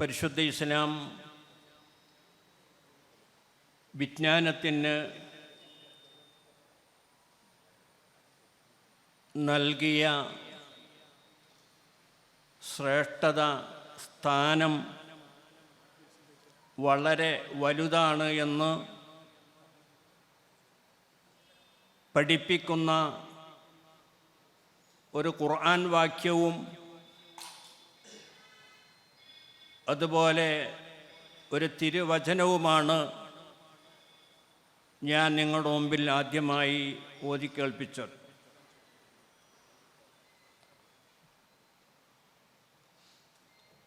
പരിശുദ്ധ ഇസ്ലാം വിജ്ഞാനത്തിന് നൽകിയ ശ്രേഷ്ഠത സ്ഥാനം വളരെ വലുതാണ് എന്ന് പഠിപ്പിക്കുന്ന ഒരു ഖുർആൻ വാക്യവും അതുപോലെ ഒരു തിരുവചനവുമാണ് ഞാൻ നിങ്ങളുടെ മുമ്പിൽ ആദ്യമായി ഓതിക്കേൾപ്പിച്ചത്.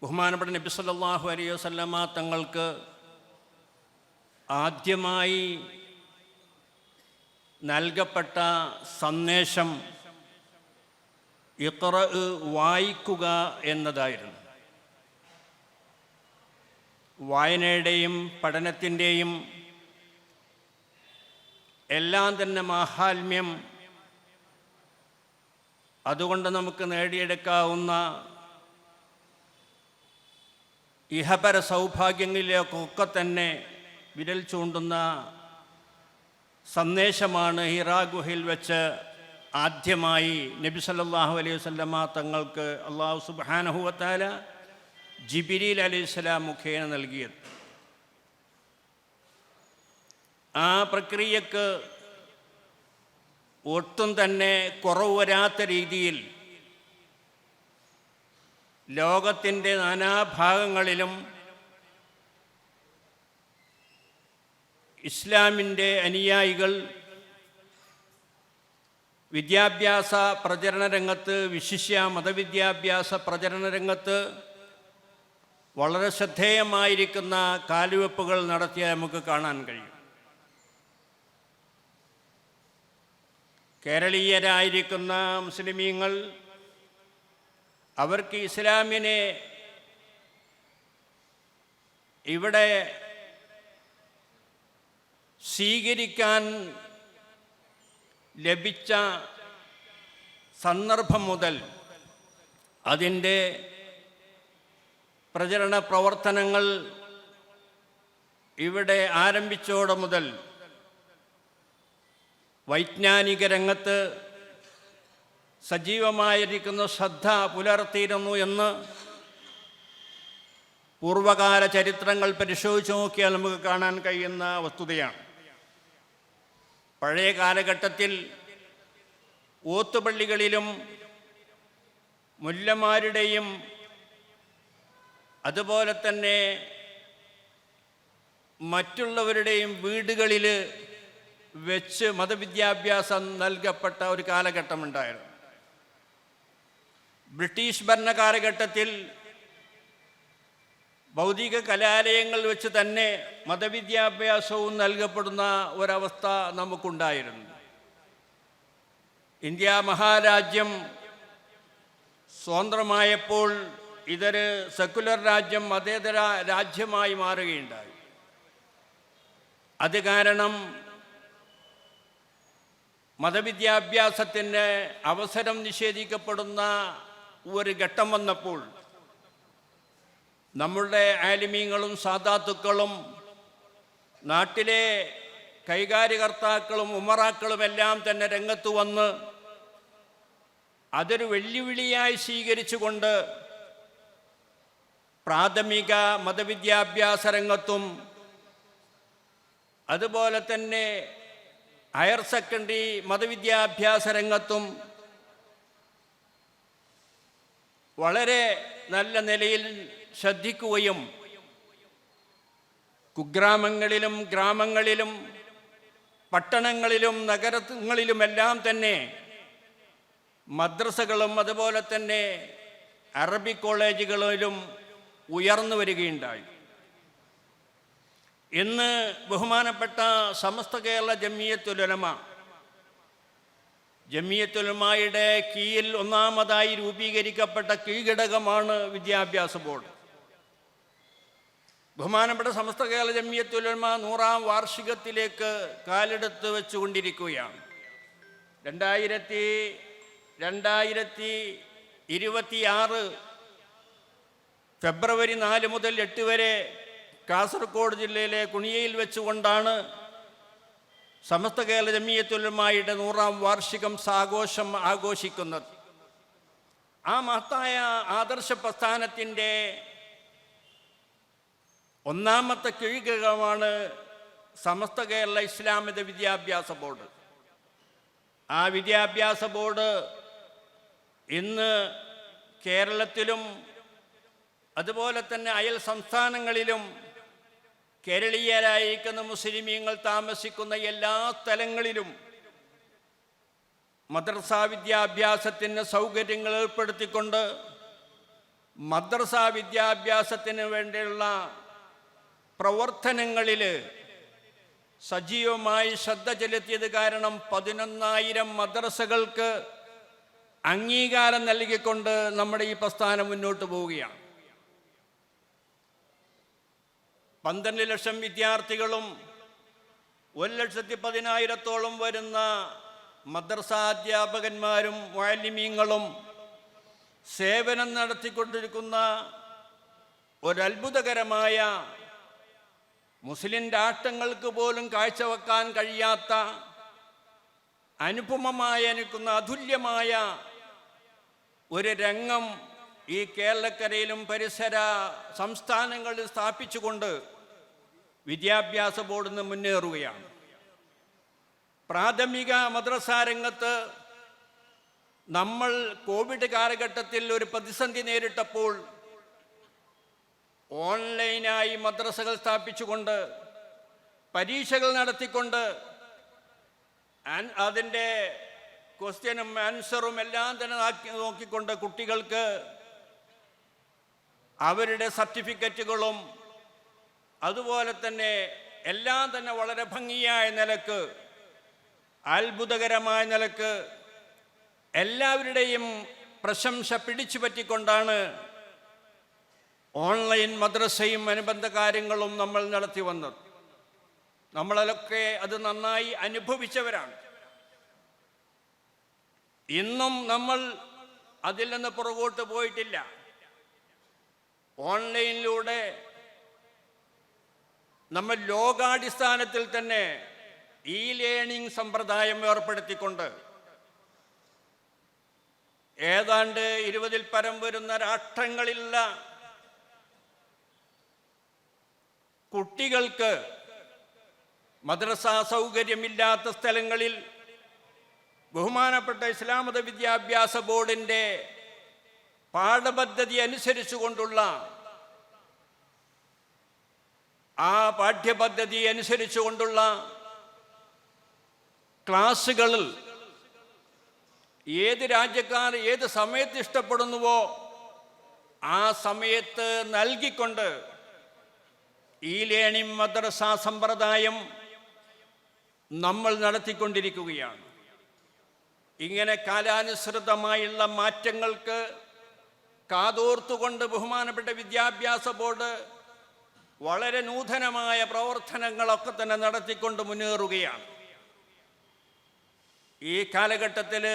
ബഹുമാനപ്പെട്ട നബി സല്ലല്ലാഹു അലൈഹി വസല്ലമ തങ്ങൾക്ക് ആദ്യമായി നൽകപ്പെട്ട സന്ദേശം ഇത്ര വായിക്കുക എന്നതായിരുന്നു. വായനയുടെയും പഠനത്തിന്റെയും എല്ലാം തന്നെ മാഹാത്മ്യം. അതുകൊണ്ട് നമുക്ക് നേടിയെടുക്കാവുന്ന ഇഹപര സൗഭാഗ്യങ്ങളിലേക്കൊക്കെ തന്നെ വിരൽ ചൂണ്ടുന്ന സന്ദേശമാണ് ഹിറാ ഗുഹയിൽ വെച്ച് ആദ്യമായി നബി സല്ലല്ലാഹു അലൈഹി വസല്ലമ തങ്ങൾക്ക് അള്ളാഹു സുബ്ഹാനഹുവത്താല ജിബിരിൽ അലൈഹിസ്സലാം മുഖേന നൽകിയത്. ആ പ്രക്രിയക്ക് ഒട്ടും തന്നെ കുറവ് വരാത്ത രീതിയിൽ ലോകത്തിന്റെ നാനാഭാഗങ്ങളിലും ഇസ്ലാമിന്റെ അനുയായികൾ വിദ്യാഭ്യാസ പ്രചരണ രംഗത്ത് വിശിഷ്യ മതവിദ്യാഭ്യാസ പ്രചരണ രംഗത്ത് വളരെ ശ്രദ്ധേയമായിരിക്കുന്ന കാലുവെപ്പുകൾ നടത്തിയ നമുക്ക് കാണാൻ കഴിയും. കേരളീയരായിരിക്കുന്ന മുസ്ലിമീങ്ങൾ അവർക്ക് ഇസ്ലാമിനെ ഇവിടെ സ്വീകരിക്കാൻ ലഭിച്ച സന്ദർഭം മുതൽ അതിന്റെ പ്രചരണ പ്രവർത്തനങ്ങൾ ഇവിടെ ആരംഭിച്ചോടെ മുതൽ വൈജ്ഞാനിക രംഗത്ത് സജീവമായിരിക്കുന്ന ശ്രദ്ധ പുലർത്തിയിരുന്നു എന്ന് പൂർവകാല ചരിത്രങ്ങൾ പരിശോധിച്ച് നോക്കിയാൽ നമുക്ക് കാണാൻ കഴിയുന്ന വസ്തുതയാണ്. പഴയ കാലഘട്ടത്തിൽ ഓത്തുപള്ളികളിലും മുല്ലമാരുടെയും അതുപോലെ തന്നെ മറ്റുള്ളവരുടെയും വീടുകളിൽ വെച്ച് മതവിദ്യാഭ്യാസം നൽകപ്പെട്ട ഒരു കാലഘട്ടമുണ്ടായിരുന്നു. ബ്രിട്ടീഷ് ഭരണകാലഘട്ടത്തിൽ ഭൗതിക കലാലയങ്ങൾ വെച്ച് തന്നെ മതവിദ്യാഭ്യാസവും നൽകപ്പെടുന്ന ഒരവസ്ഥ നമുക്കുണ്ടായിരുന്നു. ഇന്ത്യ മഹാരാജ്യം സ്വതന്ത്രമായപ്പോൾ ഇതൊരു സെക്കുലർ രാജ്യം മതേതര രാജ്യമായി മാറുകയുണ്ടായി. അത് കാരണം മതവിദ്യാഭ്യാസത്തിന്റെ അവസരം നിഷേധിക്കപ്പെടുന്ന ഒരു ഘട്ടം വന്നപ്പോൾ നമ്മളുടെ ആലിമീങ്ങളും സാധാത്തുക്കളും നാട്ടിലെ കൈകാര്യകർത്താക്കളും ഉമറാക്കളും എല്ലാം തന്നെ രംഗത്ത് വന്ന് അതൊരു വെല്ലുവിളിയായി സ്വീകരിച്ചുകൊണ്ട് പ്രാഥമിക മതവിദ്യാഭ്യാസ രംഗത്തും അതുപോലെ തന്നെ ഹയർ സെക്കൻഡറി മതവിദ്യാഭ്യാസ രംഗത്തും വളരെ നല്ല നിലയിൽ ശ്രദ്ധിക്കുകയും കുഗ്രാമങ്ങളിലും ഗ്രാമങ്ങളിലും പട്ടണങ്ങളിലും നഗരങ്ങളിലുമെല്ലാം തന്നെ മദ്രസകളും അതുപോലെ തന്നെ അറബി കോളേജുകളിലും ഉയർന്നു വരികയുണ്ടായി. ഇന്ന് ബഹുമാനപ്പെട്ട സമസ്ത കേരള ജമിയത്തുലമ ജമിയത്തുലമയുടെ കീഴിൽ ഒന്നാമതായി രൂപീകരിക്കപ്പെട്ട കീഴ്ഘടകമാണ് വിദ്യാഭ്യാസ ബോർഡ്. ബഹുമാനപ്പെട്ട സമസ്ത കേരള ജമിയത്തുലമ നൂറാം വാർഷികത്തിലേക്ക് കാലെടുത്ത് വെച്ചുകൊണ്ടിരിക്കുകയാണ്. രണ്ടായിരത്തി രണ്ടായിരത്തി ഇരുപത്തിയാറ് ഫെബ്രുവരി നാല് മുതൽ എട്ട് വരെ കാസർഗോഡ് ജില്ലയിലെ കുണിയയിൽ വെച്ചുകൊണ്ടാണ് സമസ്ത കേരള ജമിയത്തുലമായുടെ നൂറാം വാർഷികം സാഘോഷം ആഘോഷിക്കുന്നത്. ആ മഹത്തായ ആദർശ പ്രസ്ഥാനത്തിന്റെ ഒന്നാമത്തെ കിഴികമാണ് സമസ്ത കേരള ഇസ്ലാമിക വിദ്യാഭ്യാസ ബോർഡ്. ആ വിദ്യാഭ്യാസ ബോർഡ് ഇന്ന് കേരളത്തിലും അതുപോലെ തന്നെ അയൽ സംസ്ഥാനങ്ങളിലും കേരളീയരായിരിക്കുന്ന മുസ്ലിമീങ്ങൾ താമസിക്കുന്ന എല്ലാ സ്ഥലങ്ങളിലും മദ്രസ വിദ്യാഭ്യാസത്തിന് സൗകര്യങ്ങൾ ഏർപ്പെടുത്തിക്കൊണ്ട് മദ്രസ വിദ്യാഭ്യാസത്തിന് വേണ്ടിയുള്ള പ്രവർത്തനങ്ങളിൽ സജീവമായി ശ്രദ്ധ ചെലുത്തിയത് കാരണം പതിനൊന്നായിരം മദ്രസകൾക്ക് അംഗീകാരം നൽകിക്കൊണ്ട് നമ്മുടെ ഈ പ്രസ്ഥാനം മുന്നോട്ട് പോവുകയാണ്. പന്ത്രണ്ട് ലക്ഷം വിദ്യാർത്ഥികളും ഒരു ലക്ഷത്തി പതിനായിരത്തോളം വരുന്ന മദ്രസാധ്യാപകന്മാരും വാലിമീങ്ങളും സേവനം നടത്തിക്കൊണ്ടിരിക്കുന്ന ഒരത്ഭുതകരമായ മുസ്ലിം രാഷ്ട്രങ്ങൾക്ക് പോലും കാഴ്ചവെക്കാൻ കഴിയാത്ത അനുപമമായ എനിക്കുന്ന അതുല്യമായ ഒരു രംഗം ഈ കേരളക്കരയിലും പരിസര സംസ്ഥാനങ്ങളിൽ സ്ഥാപിച്ചുകൊണ്ട് വിദ്യാഭ്യാസ ബോർഡിൽ നിന്ന് മുന്നേറുകയാണ്. പ്രാഥമിക മദ്രസ രംഗത്ത് നമ്മൾ കോവിഡ് കാലഘട്ടത്തിൽ ഒരു പ്രതിസന്ധി നേരിട്ടപ്പോൾ ഓൺലൈനായി മദ്രസകൾ സ്ഥാപിച്ചുകൊണ്ട് പരീക്ഷകൾ നടത്തിക്കൊണ്ട് അതിന്റെ ക്വസ്റ്റ്യനും ആൻസറും എല്ലാം തന്നെ നോക്കിക്കൊണ്ട് കുട്ടികൾക്ക് അവരുടെ സർട്ടിഫിക്കറ്റുകളും അതുപോലെ തന്നെ എല്ലാം തന്നെ വളരെ ഭംഗിയായ നിലയ്ക്ക് അത്ഭുതകരമായ നിലയ്ക്ക് എല്ലാവരുടെയും പ്രശംസ പിടിച്ചു പറ്റിക്കൊണ്ടാണ് ഓൺലൈൻ മദ്രസയും അനുബന്ധ കാര്യങ്ങളും നമ്മൾ നടത്തി വന്നത്. നമ്മളൊക്കെ അത് നന്നായി അനുഭവിച്ചവരാണ്. ഇന്നും നമ്മൾ അതിൽ നിന്ന് പുറകോട്ട് പോയിട്ടില്ല. ഓൺലൈനിലൂടെ നമ്മൾ ലോകാടിസ്ഥാനത്തിൽ തന്നെ ഇ ലേണിംഗ് സമ്പ്രദായം ഏർപ്പെടുത്തിക്കൊണ്ട് ഏതാണ്ട് ഇരുപതിൽ പരം വരുന്ന രാഷ്ട്രങ്ങളിലുള്ള കുട്ടികൾക്ക് മദ്രസ സൗകര്യമില്ലാത്ത സ്ഥലങ്ങളിൽ ബഹുമാനപ്പെട്ട ഇസ്ലാമത വിദ്യാഭ്യാസ ബോർഡിന്റെ പാഠപദ്ധതി അനുസരിച്ചുകൊണ്ടുള്ള ആ പാഠ്യപദ്ധതി അനുസരിച്ചുകൊണ്ടുള്ള ക്ലാസ്സുകളിൽ ഏത് രാജ്യക്കാർ ഏത് സമയത്ത് ഇഷ്ടപ്പെടുന്നുവോ ആ സമയത്ത് നൽകിക്കൊണ്ട് ഈ ലേണിംഗ് മദ്രസ സമ്പ്രദായം നമ്മൾ നടത്തിക്കൊണ്ടിരിക്കുകയാണ്. ഇങ്ങനെ കാലാനുസൃതമായുള്ള മാറ്റങ്ങൾക്ക് കാതോർത്തുകൊണ്ട് ബഹുമാനപ്പെട്ട വിദ്യാഭ്യാസ ബോർഡ് വളരെ നൂതനമായ പ്രവർത്തനങ്ങളൊക്കെ തന്നെ നടത്തിക്കൊണ്ട് മുന്നേറുകയാണ്. ഈ കാലഘട്ടത്തിൽ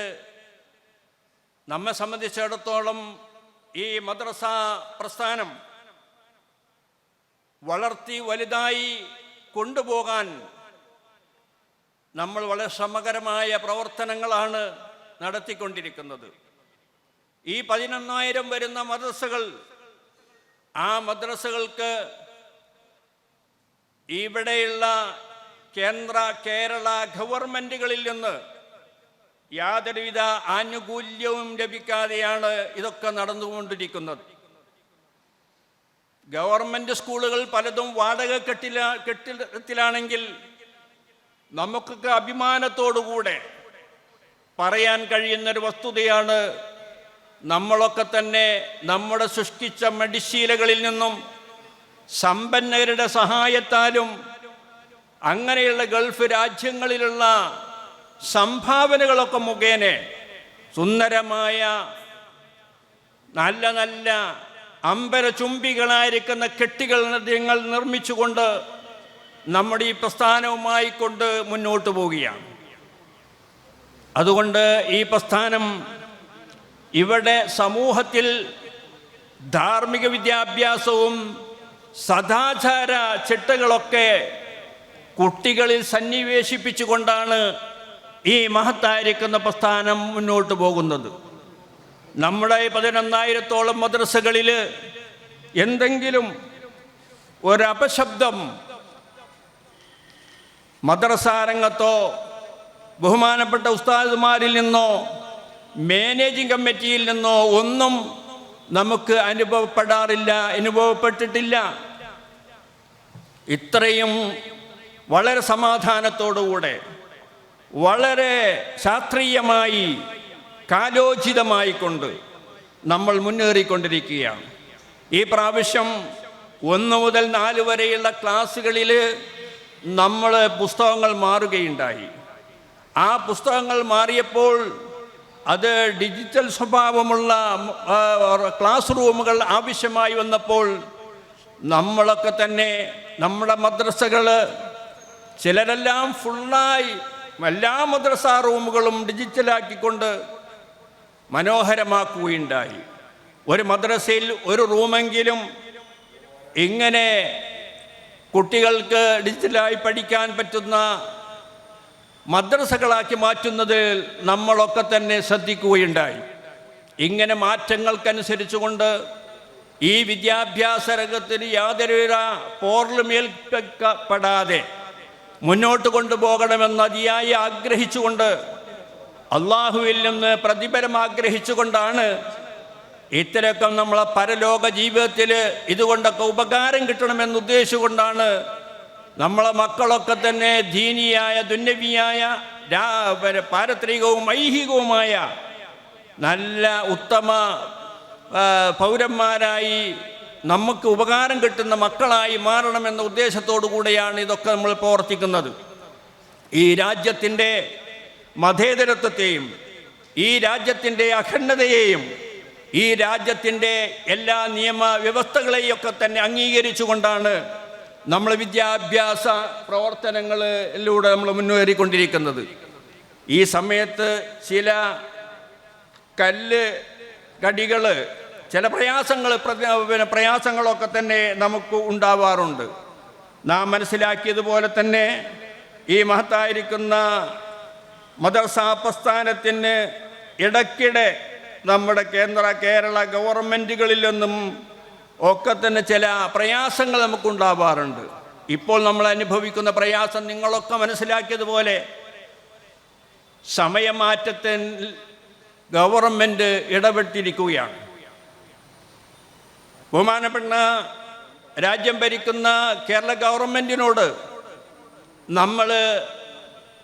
നമ്മെ സംബന്ധിച്ചിടത്തോളം ഈ മദ്രസ പ്രസ്ഥാനം വളർത്തി വലുതായി കൊണ്ടുപോകാൻ നമ്മൾ വളരെ ശ്രമകരമായ പ്രവർത്തനങ്ങളാണ് നടത്തിക്കൊണ്ടിരിക്കുന്നത്. ഈ പതിനൊന്നായിരം വരുന്ന മദ്രസകൾ ആ മദ്രസകൾക്ക് ഇവിടെയുള്ള കേന്ദ്ര കേരള ഗവൺമെന്റുകളിൽ നിന്ന് യാതൊരുവിധ ആനുകൂല്യവും ലഭിക്കാതെയാണ് ഇതൊക്കെ നടന്നുകൊണ്ടിരിക്കുന്നത്. ഗവൺമെന്റ് സ്കൂളുകൾ പലതും വാടക കെട്ടില കെട്ടിടത്തിലാണെങ്കിൽ നമുക്കൊക്കെ അഭിമാനത്തോടുകൂടെ പറയാൻ കഴിയുന്നൊരു വസ്തുതയാണ് നമ്മളൊക്കെ തന്നെ നമ്മുടെ സൃഷ്ടിച്ച മടിശീലകളിൽ നിന്നും സമ്പന്നരുടെ സഹായത്താലും അങ്ങനെയുള്ള ഗൾഫ് രാജ്യങ്ങളിലുള്ള സംഭാവനകളൊക്കെ മുഖേന സുന്ദരമായ നല്ല നല്ല അമ്പര ചുംബികളായിരിക്കുന്ന കെട്ടികൾ ഞങ്ങൾ നിർമ്മിച്ചുകൊണ്ട് നമ്മുടെ ഈ പ്രസ്ഥാനവുമായി കൊണ്ട് മുന്നോട്ട് പോവുകയാണ്. അതുകൊണ്ട് ഈ പ്രസ്ഥാനം ഇവിടെ സമൂഹത്തിൽ ധാർമ്മിക വിദ്യാഭ്യാസവും സദാചാര ചിട്ടകളൊക്കെ കുട്ടികളിൽ സന്നിവേശിപ്പിച്ചുകൊണ്ടാണ് ഈ മഹത്തായിരിക്കുന്ന പ്രസ്ഥാനം മുന്നോട്ട് പോകുന്നത്. നമ്മുടെ പതിനൊന്നായിരത്തോളം മദ്രസകളിൽ എന്തെങ്കിലും ഒരപശബ്ദം മദ്രസാരംഗത്തോ ബഹുമാനപ്പെട്ട ഉസ്താദുമാരിൽ നിന്നോ മാനേജിംഗ് കമ്മിറ്റിയിൽ നിന്നോ ഒന്നും നമുക്ക് അനുഭവപ്പെടാറില്ല അനുഭവപ്പെട്ടിട്ടില്ല. ഇത്രയും വളരെ സമാധാനത്തോടുകൂടെ വളരെ ശാസ്ത്രീയമായി കാലോചിതമായിക്കൊണ്ട് നമ്മൾ മുന്നേറിക്കൊണ്ടിരിക്കുകയാണ്. ഈ പ്രാവശ്യം ഒന്ന് മുതൽ നാല് വരെയുള്ള ക്ലാസ്സുകളിൽ നമ്മൾ പുസ്തകങ്ങൾ മാറുകയുണ്ടായി. ആ പുസ്തകങ്ങൾ മാറിയപ്പോൾ അത് ഡിജിറ്റൽ സ്വഭാവമുള്ള ക്ലാസ് റൂമുകൾ ആവശ്യമായി വന്നപ്പോൾ നമ്മളൊക്കെ തന്നെ നമ്മുടെ മദ്രസകൾ ചിലരെല്ലാം ഫുള്ളായി എല്ലാ മദ്രസ റൂമുകളും ഡിജിറ്റലാക്കിക്കൊണ്ട് മനോഹരമാക്കുകയുണ്ടായി. ഒരു മദ്രസയിൽ ഒരു റൂമെങ്കിലും ഇങ്ങനെ കുട്ടികൾക്ക് ഡിജിറ്റലായി പഠിക്കാൻ പറ്റുന്ന മദ്രസകളാക്കി മാറ്റുന്നതിൽ നമ്മളൊക്കെ തന്നെ ശ്രദ്ധിക്കുകയുണ്ടായി. ഇങ്ങനെ മാറ്റങ്ങൾക്കനുസരിച്ചുകൊണ്ട് ഈ വിദ്യാഭ്യാസ രംഗത്തിന് യാതൊരുവിധ പോർലുമേൽപ്പിക്കപ്പെടാതെ മുന്നോട്ട് കൊണ്ടുപോകണമെന്ന് അതിയായി ആഗ്രഹിച്ചുകൊണ്ട് അള്ളാഹുവിൽ നിന്ന് പ്രതിഫലം ആഗ്രഹിച്ചുകൊണ്ടാണ് ഇത്തരക്കം നമ്മളെ പരലോക ജീവിതത്തിൽ ഇതുകൊണ്ടൊക്കെ ഉപകാരം കിട്ടണമെന്ന് ഉദ്ദേശിച്ചുകൊണ്ടാണ് നമ്മളെ മക്കളൊക്കെ തന്നെ ദീനിയായ ദുന്നവിയായ പാരത്രികവും ഐഹികവുമായ നല്ല ഉത്തമ പൗരന്മാരായി നമുക്ക് ഉപകാരം കിട്ടുന്ന മക്കളായി മാറണമെന്ന ഉദ്ദേശത്തോടു കൂടെയാണ് ഇതൊക്കെ നമ്മൾ പ്രവർത്തിക്കുന്നത്. ഈ രാജ്യത്തിന്റെ മതേതരത്വത്തെയും ഈ രാജ്യത്തിന്റെ അഖണ്ഡതയെയും ഈ രാജ്യത്തിന്റെ എല്ലാ നിയമ വ്യവസ്ഥകളെയൊക്കെ തന്നെ അംഗീകരിച്ചുകൊണ്ടാണ് നമ്മൾ വിദ്യാഭ്യാസ പ്രവർത്തനങ്ങളിലൂടെ നമ്മൾ മുന്നേറിക്കൊണ്ടിരിക്കുന്നത്. ഈ സമയത്ത് ചില കല്ല് കടികൾ ചില പ്രയാസങ്ങൾ പിന്നെ പ്രയാസങ്ങളൊക്കെ തന്നെ നമുക്ക് ഉണ്ടാവാറുണ്ട്. നാം മനസ്സിലാക്കിയതുപോലെ തന്നെ ഈ മഹത്തായിരിക്കുന്ന മദർസ പ്രസ്ഥാനത്തിന് ഇടയ്ക്കിടെ നമ്മുടെ കേന്ദ്ര കേരള ഗവൺമെന്റുകളിൽ നിന്നും ഒക്കെ തന്നെ ചില പ്രയാസങ്ങൾ നമുക്കുണ്ടാവാറുണ്ട്. ഇപ്പോൾ നമ്മൾ അനുഭവിക്കുന്ന പ്രയാസം നിങ്ങളൊക്കെ മനസ്സിലാക്കിയതുപോലെ സമയമാറ്റത്തിൽ ഗവൺമെന്റ് ഇടപെട്ടിരിക്കുകയാണ്. ബഹുമാനപ്പെട്ട രാജ്യം ഭരിക്കുന്ന കേരള ഗവൺമെന്റിനോട് നമ്മൾ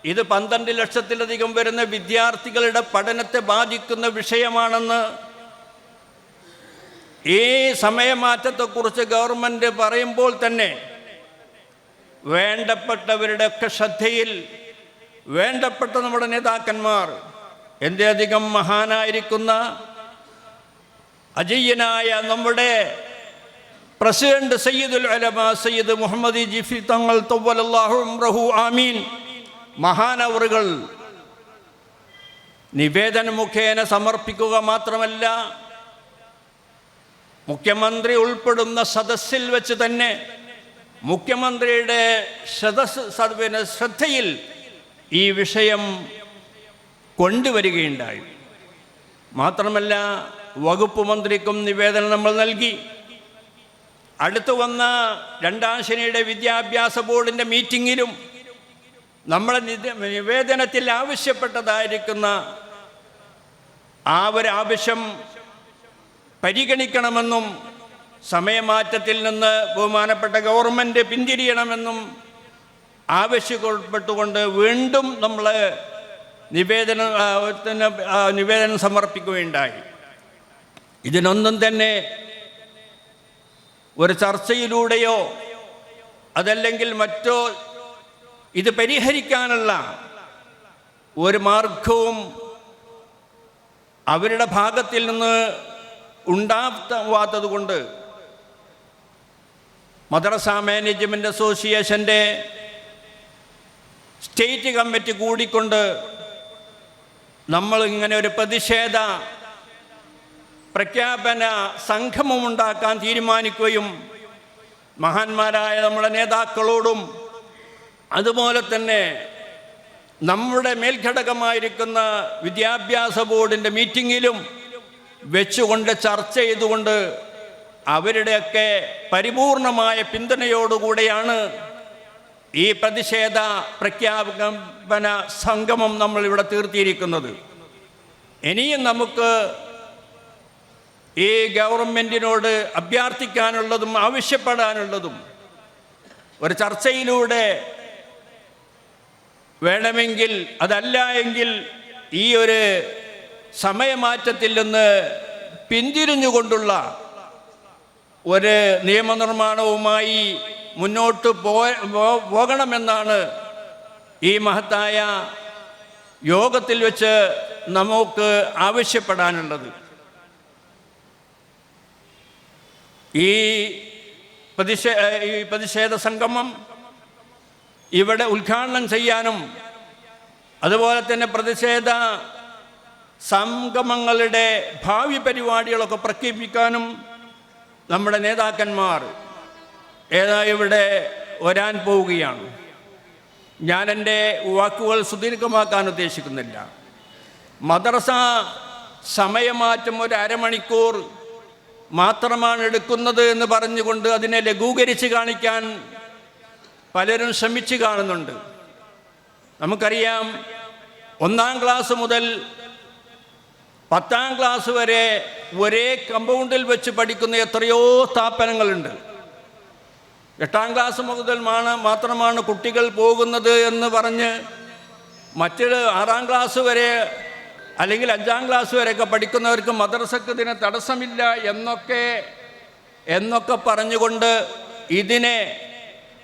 ഇത് പന്ത്രണ്ട് ലക്ഷത്തിലധികം വരുന്ന വിദ്യാർത്ഥികളുടെ പഠനത്തെ ബാധിക്കുന്ന വിഷയമാണെന്ന് ഈ സമയമാറ്റത്തെക്കുറിച്ച് ഗവൺമെന്റ് പറയുമ്പോൾ തന്നെ വേണ്ടപ്പെട്ടവരുടെയൊക്കെ ശ്രദ്ധയിൽ വേണ്ടപ്പെട്ട നമ്മുടെ നേതാക്കന്മാർ എന്തേധികം മഹാനായിരിക്കുന്ന അജയ്യനായ നമ്മുടെ പ്രസിഡന്റ് സയ്യിദുൽ അലമ സയ്യിദ് മുഹമ്മദ് ജിഫി തങ്ങൾ തൊവ്വലല്ലാഹു ആമീൻ. മഹാനവറുകൾ നിവേദന മുഖേന സമർപ്പിക്കുക മാത്രമല്ല മുഖ്യമന്ത്രി ഉൾപ്പെടുന്ന സദസ്സിൽ വെച്ച് തന്നെ മുഖ്യമന്ത്രിയുടെ സദസ് പിന്നെ ശ്രദ്ധയിൽ ഈ വിഷയം കൊണ്ടുവരികയുണ്ടായി. മാത്രമല്ല വകുപ്പ് മന്ത്രിക്കും നിവേദനം നമ്മൾ നൽകി. അടുത്തു വന്ന രണ്ടാം ശനിയുടെ വിദ്യാഭ്യാസ ബോർഡിന്റെ മീറ്റിങ്ങിലും നമ്മളെ നിവേദനത്തിൽ ആവശ്യപ്പെട്ടതായിരിക്കുന്ന ആ ഒരു ആവശ്യം പരിഗണിക്കണമെന്നും സമയമാറ്റത്തിൽ നിന്ന് ബഹുമാനപ്പെട്ട ഗവൺമെന്റ് പിന്തിരിയണമെന്നും ആവശ്യപ്പെട്ടുകൊണ്ട് വീണ്ടും നമ്മൾ നിവേദനം നിവേദനം സമർപ്പിക്കുകയുണ്ടായി. ഇതിനൊന്നും തന്നെ ഒരു ചർച്ചയിലൂടെയോ അതല്ലെങ്കിൽ മറ്റോ ഇത് പരിഹരിക്കാനുള്ള ഒരു മാർഗവും അവരുടെ ഭാഗത്തിൽ നിന്ന് ഉണ്ടാവാത്തത് കൊണ്ട് മദ്രസ മാനേജ്മെന്റ് അസോസിയേഷന്റെ സ്റ്റേറ്റ് കമ്മിറ്റി കൂടിക്കൊണ്ട് നമ്മൾ ഇങ്ങനെ ഒരു പ്രതിഷേധ പ്രഖ്യാപന സംഗമമുണ്ടാക്കാൻ തീരുമാനിക്കുകയും മഹാന്മാരായ നമ്മുടെ നേതാക്കളോടും അതുപോലെ തന്നെ നമ്മുടെ മേൽഘടകമായിരിക്കുന്ന വിദ്യാഭ്യാസ ബോർഡിന്റെ മീറ്റിങ്ങിലും വെച്ചുകൊണ്ട് ചർച്ച ചെയ്തുകൊണ്ട് അവരുടെയൊക്കെ പരിപൂർണമായ പിന്തുണയോടുകൂടെയാണ് ഈ പ്രതിഷേധ പ്രഖ്യാപന സംഗമം നമ്മൾ ഇവിടെ തീർത്തിയിരിക്കുന്നത്. ഇനിയും നമുക്ക് ഈ ഗവൺമെന്റിനോട് അഭ്യർത്ഥിക്കാനുള്ളതും ആവശ്യപ്പെടാനുള്ളതും ഒരു ചർച്ചയിലൂടെ വേണമെങ്കിൽ അതല്ല എങ്കിൽ ഈ ഒരു സമയമാറ്റത്തിൽ നിന്ന് പിന്തിരിഞ്ഞുകൊണ്ടുള്ള ഒരു നിയമനിർമ്മാണവുമായി മുന്നോട്ട് പോകണമെന്നാണ് ഈ മഹത്തായ യോഗത്തിൽ വെച്ച് നമുക്ക് ആവശ്യപ്പെടാനുള്ളത്. ഈ പ്രതിഷേ ഈ പ്രതിഷേധ സംഗമം ഇവിടെ ഉദ്ഘാടനം ചെയ്യാനും അതുപോലെ തന്നെ പ്രതിഷേധ സംഗമങ്ങളുടെ ഭാവി പരിപാടികളൊക്കെ പ്രഖ്യാപിക്കാനും നമ്മുടെ നേതാക്കന്മാർ ഏതാ ഇവിടെ വരാൻ പോവുകയാണ്. ഞാൻ എന്റെ വാക്കുകൾ സുദീർഘമാക്കാൻ ഉദ്ദേശിക്കുന്നില്ല. മദ്രസ സമയമാറ്റം ഒരു അരമണിക്കൂർ മാത്രമാണ് എടുക്കുന്നത് എന്ന് പറഞ്ഞുകൊണ്ട് അതിനെ ലഘൂകരിച്ച് കാണിക്കാൻ പലരും ശ്രമിച്ചു കാണുന്നുണ്ട്. നമുക്കറിയാം ഒന്നാം ക്ലാസ് മുതൽ പത്താം ക്ലാസ് വരെ ഒരേ കമ്പൗണ്ടിൽ വെച്ച് പഠിക്കുന്ന എത്രയോ സ്ഥാപനങ്ങളുണ്ട് എട്ടാം ക്ലാസ് മുതൽ മാണ് മാത്രമാണ് കുട്ടികൾ പോകുന്നത് എന്ന് പറഞ്ഞ് മറ്റൊരു ആറാം ക്ലാസ് വരെ അല്ലെങ്കിൽ അഞ്ചാം ക്ലാസ് വരെയൊക്കെ പഠിക്കുന്നവർക്ക് മദ്രസക്ക് ഇതിന് തടസ്സമില്ല എന്നൊക്കെ എന്നൊക്കെ പറഞ്ഞുകൊണ്ട് ഇതിനെ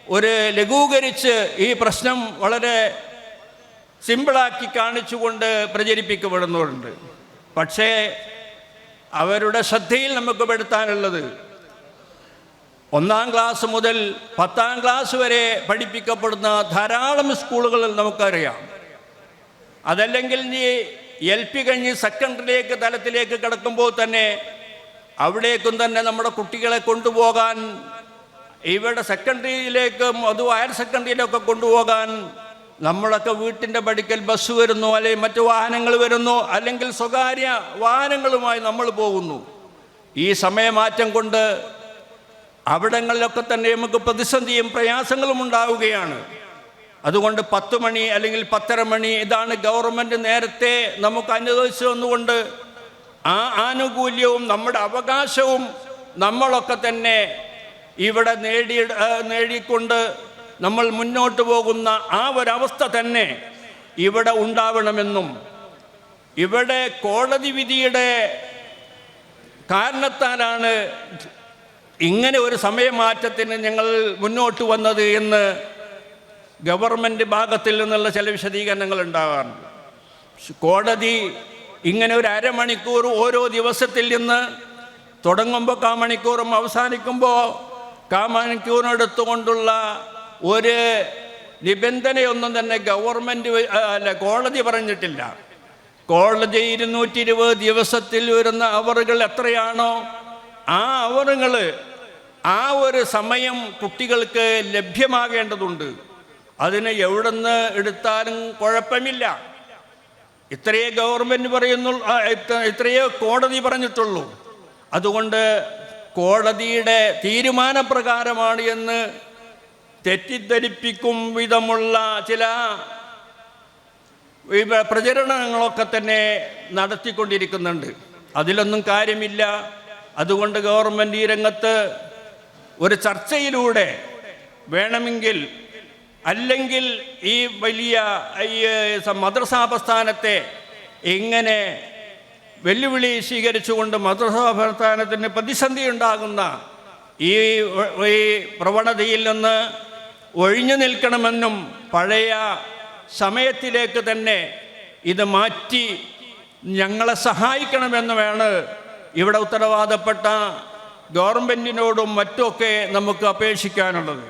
ഒരു ലഘൂകരിച്ച് ഈ പ്രശ്നം വളരെ സിമ്പിളാക്കി കാണിച്ചുകൊണ്ട് പ്രചരിപ്പിക്കപ്പെടുന്നുണ്ട്. പക്ഷേ അവരുടെ ശ്രദ്ധയിൽ നമുക്ക് പെടുത്താനുള്ളത് ഒന്നാം ക്ലാസ് മുതൽ പത്താം ക്ലാസ് വരെ പഠിപ്പിക്കപ്പെടുന്ന ധാരാളം സ്കൂളുകളിൽ നമുക്കറിയാം. അതല്ലെങ്കിൽ നീ എൽ പി കഴിഞ്ഞ് സെക്കൻഡറിയിലേക്ക് തലത്തിലേക്ക് കിടക്കുമ്പോൾ തന്നെ അവിടേക്കും തന്നെ നമ്മുടെ കുട്ടികളെ കൊണ്ടുപോകാൻ ഇവിടെ സെക്കൻഡറിയിലേക്കും അത് ഹയർ സെക്കൻഡറിയിലൊക്കെ കൊണ്ടുപോകാൻ നമ്മളൊക്കെ വീട്ടിന്റെ പടിക്കൽ ബസ് വരുന്നു അല്ലെങ്കിൽ മറ്റു വാഹനങ്ങൾ വരുന്നു അല്ലെങ്കിൽ സ്വകാര്യ വാഹനങ്ങളുമായി നമ്മൾ പോകുന്നു. ഈ സമയമാറ്റം കൊണ്ട് അവിടങ്ങളിലൊക്കെ തന്നെ നമുക്ക് പ്രതിസന്ധിയും പ്രയാസങ്ങളും ഉണ്ടാവുകയാണ്. അതുകൊണ്ട് പത്ത് മണി അല്ലെങ്കിൽ പത്തര മണി ഇതാണ് ഗവൺമെന്റ് നേരത്തെ നമുക്ക് അനുവദിച്ചു വന്നുകൊണ്ട് ആ ആനുകൂല്യവും നമ്മുടെ അവകാശവും നമ്മളൊക്കെ തന്നെ ഇവിടെ നേടി നേടിക്കൊണ്ട് നമ്മൾ മുന്നോട്ട് പോകുന്ന ആ ഒരവസ്ഥ തന്നെ ഇവിടെ ഉണ്ടാവണമെന്നും ഇവിടെ കോടതി വിധിയുടെ കാരണത്താലാണ് ഇങ്ങനെ ഒരു സമയമാറ്റത്തിന് ഞങ്ങൾ മുന്നോട്ട് വന്നത് എന്ന് ഗവൺമെന്റ് ഭാഗത്തിൽ നിന്നുള്ള ചില വിശദീകരണങ്ങൾ ഉണ്ടാകാറുണ്ട്. കോടതി ഇങ്ങനെ ഒരു അരമണിക്കൂർ ഓരോ ദിവസത്തിൽ നിന്ന് തുടങ്ങുമ്പോൾ കാമണിക്കൂറും അവസാനിക്കുമ്പോൾ കാ മണിക്കൂറെടുത്തുകൊണ്ടുള്ള ഒരു നിബന്ധനയൊന്നും തന്നെ ഗവൺമെന്റ് അല്ല കോടതി പറഞ്ഞിട്ടില്ല. കോടതി ഇരുന്നൂറ്റി ഇരുപത് ദിവസത്തിൽ വരുന്ന അവറുകൾ എത്രയാണോ ആ അവറുകൾ ആ ഒരു സമയം കുട്ടികൾക്ക് ലഭ്യമാകേണ്ടതുണ്ട്. അതിന് എവിടുന്ന് എടുത്താലും കുഴപ്പമില്ല. ഇത്രയേ ഗവൺമെന്റ് പറയുന്നു ഇത്രയോ കോടതി പറഞ്ഞിട്ടുള്ളൂ. അതുകൊണ്ട് കോടതിയുടെ തീരുമാനപ്രകാരമാണ് എന്ന് തെറ്റിദ്ധരിപ്പിക്കും വിധമുള്ള ചില പ്രചരണങ്ങളൊക്കെ തന്നെ നടത്തിക്കൊണ്ടിരിക്കുന്നുണ്ട്. അതിലൊന്നും കാര്യമില്ല. അതുകൊണ്ട് ഗവൺമെന്റ് ഈ രംഗത്ത് ഒരു ചർച്ചയിലൂടെ വേണമെങ്കിൽ അല്ലെങ്കിൽ ഈ വലിയ ഈ മദ്രസാപ്രസ്ഥാനത്തെ മദ്രസാ എങ്ങനെ വെല്ലുവിളി സ്വീകരിച്ചുകൊണ്ട് മദ്രസാപ്രസ്ഥാനത്തിന് പ്രതിസന്ധി ഉണ്ടാകുന്ന ഈ പ്രവണതയിൽ നിന്ന് ഒഴിഞ്ഞു നിൽക്കണമെന്നും പഴയ സമയത്തിലേക്ക് തന്നെ ഇത് മാറ്റി ഞങ്ങളെ സഹായിക്കണമെന്നുമാണ് ഇവിടെ ഉത്തരവാദപ്പെട്ട ഗവൺമെന്റിനോടും മറ്റുമൊക്കെ നമുക്ക് അപേക്ഷിക്കാനുള്ളത്.